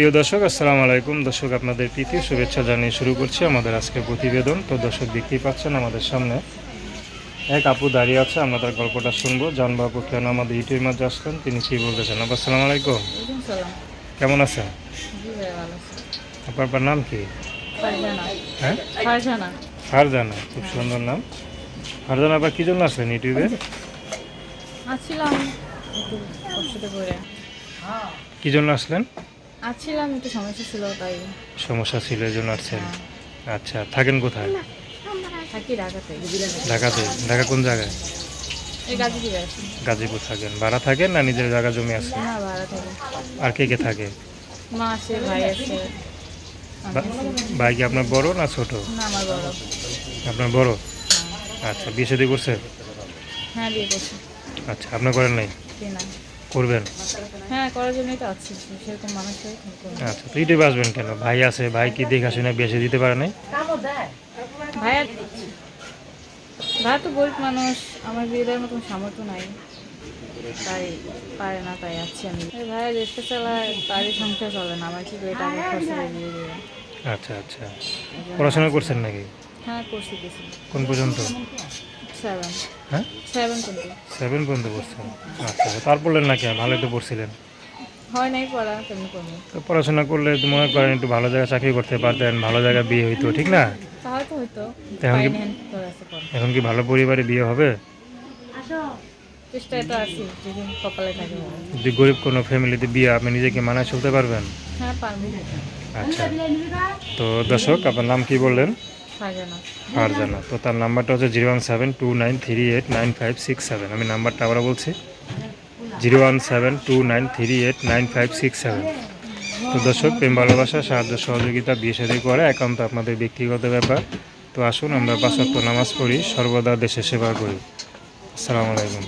প্রিয় দর্শক আসসালামু আলাইকুম। দর্শক আপনাদের প্রীতি শুভেচ্ছা জানিয়ে শুরু করছি আমাদের আজকে প্রতিবেদন। তো দর্শক দেখতেই পাচ্ছেন আমাদের সামনে এক আপু দাঁড়িয়ে আছে। আমরা তার গল্পটা শুনব। জানব আপু কেন আমাদের ইউটিউবের মাঝে আসলেন? তিনি কী বলতেছেন আপু আসসালামু আলাইকুম। কেমন আছেন? আপনার নাম কি? ফারজানা। হ্যাঁ? ফারজানা। খুব সুন্দর নাম। ফারজানা আবার কী জন্য আসলেন ইউটিউবে? কী জন্য আসলেন? আছিলাম একটু সমস্যা ছিল তাই। সমস্যা ছিল এই জন্য আসছেন। আচ্ছা থাকেন কোথায়? থাকি ঢাকাতে ঢাকাতে? ঢাকা কোন জায়গায়? গাজীপুর থাকেন। ভাড়া থাকেন না নিজের জায়গা জমি আছে? না ভাড়া থাকে। আর কে কে থাকে? মা আছে ভাই আছে। কি আপনার বড় না ছোট? না আমার বড়। আপনার বড়? হ্যাঁ। আচ্ছা বিয়ে শাদী করছে? হ্যাঁ বিয়ে করছি। আচ্ছা আপনার করেন নাই? না করবেন? হ্যাঁ করার জন্যই তো আছি। সেরকম মানুষ। আচ্ছা তো ইউটিউবে আসবেন কেন? ভাই আছে ভাই কি দেখাশোনা বিয়ে শাদী দিতে পারে নাই? ভাইয়া ভাইয়া তো গরিব মানুষ। আমার বিয়ে দেওয়ার মতন সামর্থ্য নাই। তাই পারে না তাই আছি আমি। ভাইয়া রেস্টে চালায় তারই সংসার চলে না। আমার কি করে টাকা খরচ করে দেবে? আচ্ছা আচ্ছা। পড়াশোনা করছেন নাকি? হ্যাঁ করছি। কোন পর্যন্ত? হ্যাঁ? সেভেন পর্যন্ত পড়ছেন আচ্ছা তার পড়লেন না কেন ভালো তো পড়ছিলেন। হয় নাই পড়া তো পড়াশোনা করলে মনে করেন একটু ভালো জায়গায় চাকরি করতে পারতেন ভালো জায়গায় বিয়ে হইতো ঠিক না? এখন কি- পড়া এখন কি ভালো পরিবারে বিয়ে হবে? যদি গরিব কোনো ফ্যামিলিতে বিয়ে আপনি নিজেকে মানায় চলতে পারবেন? হ্যাঁ আচ্ছা। তো দর্শক আপনার নাম কি বললেন? ফারজানা। তো তার নাম্বারটা হচ্ছে zero one seven two nine three eight nine five six seven. আমি নাম্বারটা আবার বলছি। Zero one seven two nine three eight nine five six seven. তো দর্শক, প্রেম, ভালোবাসা, সাহায্য, সহযোগিতা, বিয়ে সাথে করে একান্ত আপনাদের ব্যক্তিগত ব্যাপার। তো আসুন, আমরা পাঁচ নামাজ পড়ি, সর্বদা দেশে সেবা করি। আসসালামু আলাইকুম।